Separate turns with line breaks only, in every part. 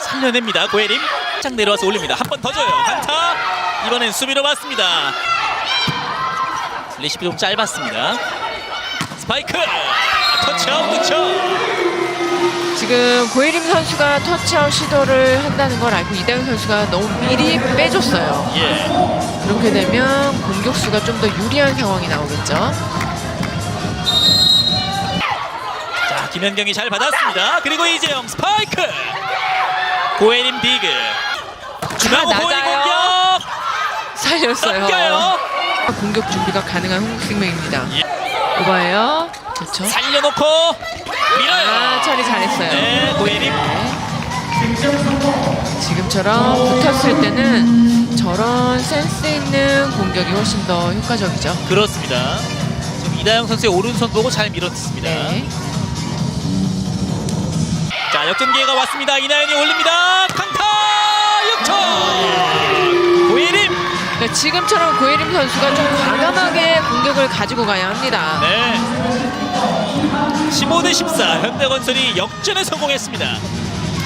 살려냅니다. 고혜림 짝 내려와서 올립니다. 한 번 더 줘요. 강타 이번엔 수비로 맞습니다. 레시피 좀 짧았습니다. 스파이크 터치아웃 득점.
지금 고예림 선수가 터치아웃 시도를 한다는 걸 알고 이다영 선수가 너무 미리 빼줬어요.
예.
그렇게 되면 공격수가 좀 더 유리한 상황이 나오겠죠.
김현경이 잘 받았습니다. 그리고 이재영 스파이크 고혜림 디그 중앙
자,
고혜림
나가요.
공격
살렸어요.
꺾여요.
공격 준비가 가능한 홍국생명입니다.
예.
오바예요. 그렇죠.
살려놓고 밀어요.
아, 처리 잘했어요.
네 고혜림
지금처럼 붙었을 때는 저런 센스 있는 공격이 훨씬 더 효과적이죠.
그렇습니다. 지금 이다영 선수의 오른손 보고 잘 밀어냈습니다.
네.
자 역전 기회가 왔습니다. 이나연이 올립니다. 강타 6초 고예림
그러니까 지금처럼 고예림 선수가 좀 과감하게 공격을 가지고 가야 합니다.
네 15대 14 현대건설이 역전에 성공했습니다.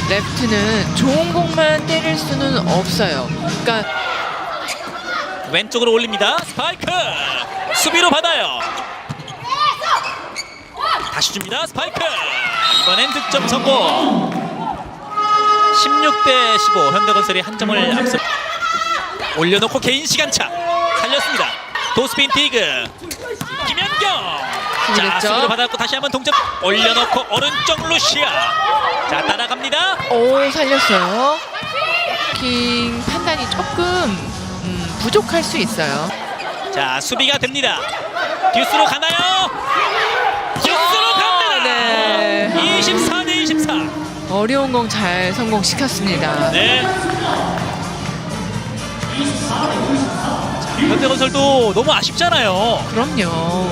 레프트는 좋은 공만 때릴 수는 없어요. 그러니까
왼쪽으로 올립니다. 스파이크 수비로 받아요. 다시 줍니다. 스파이크 이번엔 득점 성공. 16대 15 현대건설이 한 점을 앞서 올려놓고 개인 시간차 살렸습니다. 도스핀 티그 김현경 자. 수비로 받았고 다시 한번 동점 올려놓고 오른쪽 루시아 자 따라갑니다.
오 살렸어요. 킹 판단이 조금 음, 부족할 수 있어요.
자 수비가 됩니다. 듀스로 가나요? 듀스로 갑니다.
네.
24 대 24.
어려운 공 잘 성공시켰습니다.
네. 자, 현대건설도 너무 아쉽잖아요.
그럼요.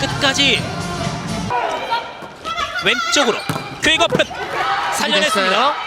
끝까지 왼쪽으로 퀵오픈 살려냈습니다.
이겼어요.